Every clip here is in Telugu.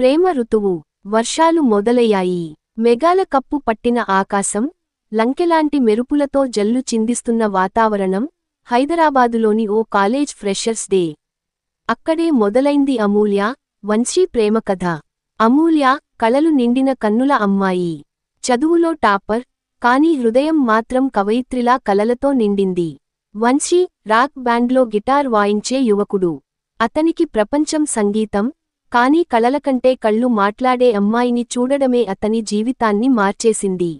ప్రేమ ఋతువు వర్షాలు మొదలయ్యాయి. మెగాల కప్పు పట్టిన ఆకాశం లంకెలాంటి మెరుపులతో జల్లు చిందిస్తున్న వాతావరణం హైదరాబాదులోని ఓ కాలేజ్ ఫ్రెషర్స్ డే. అక్కడే మొదలైంది అమూల్య వంశీ ప్రేమ కథ. అమూల్య కళలు నిండిన కన్నుల అమ్మాయి. చదువులో టాపర్ కాని హృదయం మాత్రం కవయిత్రిలా కలలతో నిండింది. వంశీ రాక్ బ్యాండ్లో గిటార్ వాయించే యువకుడు. అతనికి ప్రపంచం సంగీతం కానీ కలలకంటే కళ్ళు మాట్లాడే అమ్మాయిని చూడడమే అతని జీవితాన్ని మార్చేసింది.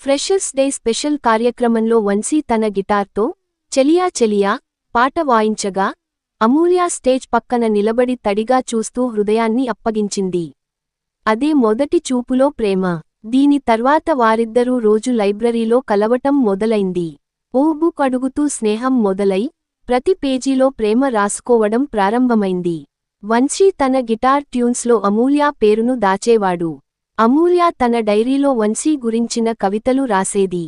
ఫ్రెషర్స్ డే స్పెషల్ కార్యక్రమంలో వంశీ తన గిటార్తో చెలియా చెలియా పాట వాయించగా అమూల్య స్టేజ్ పక్కన నిలబడి తడిగా చూస్తూ హృదయాన్ని అప్పగించింది. అదే మొదటి చూపులో ప్రేమ. దీని తర్వాత వారిద్దరూ రోజు లైబ్రరీలో కలవటం మొదలైంది. ఓ బుక్ అడుగుతూ స్నేహం మొదలై ప్రతి పేజీలో ప్రేమ రాసుకోవడం ప్రారంభమైంది. వంశీ తన గిటార్ ట్యూన్స్లో అమూల్య పేరును దాచేవాడు. అమూల్య తన డైరీలో వంశీ గురించిన కవితలు రాసేది.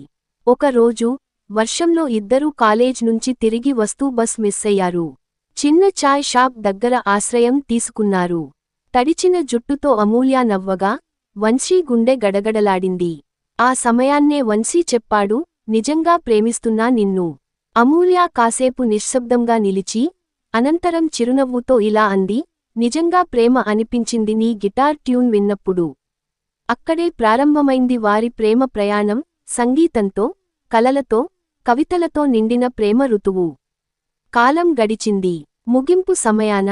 ఒకరోజు వర్షంలో ఇద్దరూ కాలేజ్ నుంచి తిరిగి వస్తూ బస్ మిస్సయ్యారు చిన్న చాయ్ షాప్ దగ్గర ఆశ్రయం తీసుకున్నారు. తడిచిన జుట్టుతో అమూల్య నవ్వగా వంశీ గుండె గడగడలాడింది. ఆ సమయాన్నే వంశీ చెప్పాడు నిజంగా ప్రేమిస్తున్నా నిన్ను అమూల్య కాసేపు నిశ్శబ్దంగా నిలిచి అనంతరం చిరునవ్వుతో ఇలా అంది నిజంగా ప్రేమ అనిపించింది నీ గిటార్ ట్యూన్ విన్నప్పుడు. అక్కడే ప్రారంభమైంది వారి ప్రేమ ప్రయాణం సంగీతంతో కలలతో కవితలతో నిండిన ప్రేమ ఋతువు. కాలం గడిచింది. ముగింపు సమయాన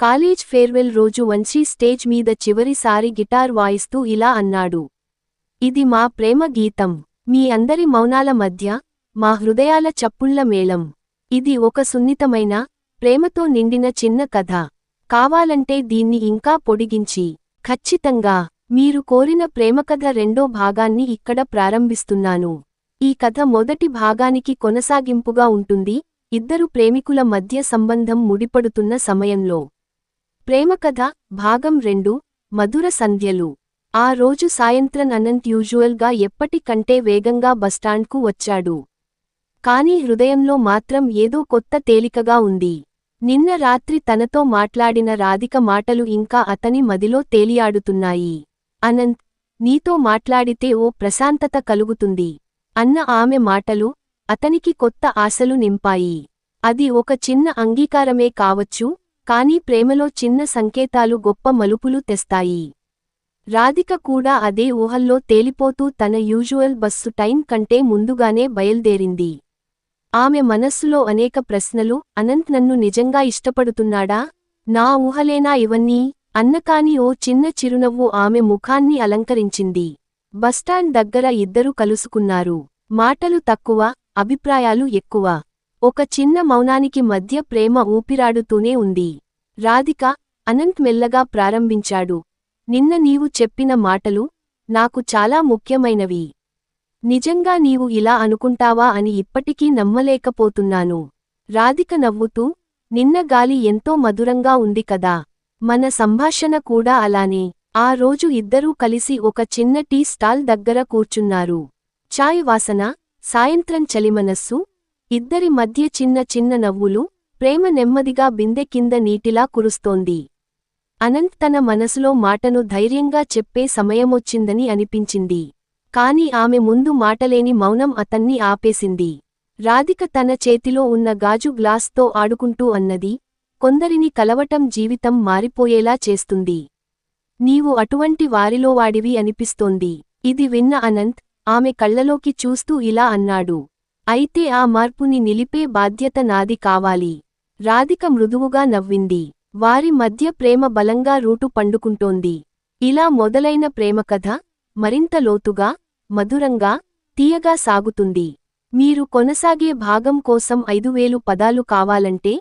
కాలేజ్ ఫేర్వెల్ రోజు వంశీ స్టేజ్ మీద చివరిసారి గిటార్ వాయిస్తూ ఇలా అన్నాడు. ఇది మా ప్రేమ గీతం. మీ అందరి మౌనాల మధ్య మా హృదయాల చప్పుళ్ళ మేళం. ఇది ఒక సున్నితమైన ప్రేమతో నిండిన చిన్న కథ. కావాలంటే దీన్ని ఇంకా పొడిగించి ఖచ్చితంగా మీరు కోరిన ప్రేమకథ రెండో భాగాన్ని ఇక్కడ ప్రారంభిస్తున్నాను. ఈ కథ మొదటి భాగానికి కొనసాగింపుగా ఉంటుంది. ఇద్దరు ప్రేమికుల మధ్య సంబంధం ముడిపడుతున్న సమయంలో. ప్రేమకథ భాగం రెండు మధుర సంధ్యలు. ఆ రోజు సాయంత్రం అనంత్ యూజువల్గా ఎప్పటికంటే వేగంగా బస్టాండ్కు వచ్చాడు. కాని హృదయంలో మాత్రం ఏదో కొత్త తేలికగా ఉంది. నిన్న రాత్రి తనతో మాట్లాడిన రాధిక మాటలు ఇంకా అతని మదిలో తేలియాడుతున్నాయి. అనంత్ నీతో మాట్లాడితే ఓ ప్రశాంతత కలుగుతుంది. అన్న ఆమె మాటలు అతనికి కొత్త ఆశలు నింపాయి. అది ఒక చిన్న అంగీకారమే కావచ్చు కానీ ప్రేమలో చిన్న సంకేతాలు గొప్ప మలుపులు తెస్తాయి. రాధిక కూడా అదే ఊహల్లో తేలిపోతూ తన యూజువల్ బస్సు టైం కంటే ముందుగానే బయల్దేరింది. ఆమె మనస్సులో అనేక ప్రశ్నలు అనంత్ నన్ను నిజంగా ఇష్టపడుతున్నాడా? నా ఊహలేనా ఇవన్నీ? అన్నకాని ఓ చిన్న చిరునవ్వు ఆమె ముఖాన్ని అలంకరించింది. బస్టాండ్ దగ్గర ఇద్దరు కలుసుకున్నారు. మాటలు తక్కువ అభిప్రాయాలు ఎక్కువ. ఒక చిన్న మౌనానికి మధ్య ప్రేమ ఊపిరాడుతూనే ఉంది. రాధిక అనంత్ మెల్లగా ప్రారంభించాడు. నిన్న నీవు చెప్పిన మాటలు నాకు చాలా ముఖ్యమైనవి. నిజంగా నీవు ఇలా అనుకుంటావా అని ఇప్పటికీ నమ్మలేకపోతున్నాను. రాధిక నవ్వుతూ నిన్న గాలి ఎంతో మధురంగా ఉంది కదా. మన సంభాషణ కూడా అలానే. ఆ రోజు ఇద్దరూ కలిసి ఒక చిన్న టీ స్టాల్ దగ్గర కూర్చున్నారు. చాయ్ వాసన సాయంత్రం చలిమనస్సు ఇద్దరి మధ్య చిన్న చిన్న నవ్వులు ప్రేమ నెమ్మదిగా బిందె కింద నీటిలా కురుస్తోంది. అనంత్ తన మనసులో మాటను ధైర్యంగా చెప్పే సమయమొచ్చిందని అనిపించింది. కాని ఆమె ముందు మాటలేని మౌనం అతన్ని ఆపేసింది. రాధిక తన చేతిలో ఉన్న గాజు గ్లాస్తో ఆడుకుంటూ అన్నది కొందరిని కలవటం జీవితం మారిపోయేలా చేస్తుంది. నీవు అటువంటి వారిలో వాడివి అనిపిస్తోంది. ఇది విన్న అనంత్ ఆమె కళ్ళలోకి చూస్తూ ఇలా అన్నాడు. అయితే ఆ మార్పుని నిలిపే బాధ్యత నాది కావాలి. రాధిక మృదువుగా నవ్వింది. వారి మధ్య ప్రేమ బలంగా రూటు పండుకుంటోంది. ఇలా మొదలైన ప్రేమకథ మరింత లోతుగా మధురంగా తీయగా సాగుతుంది. మీరు కొనసాగే భాగం కోసం ఐదువేలు పదాలు కావాలంటే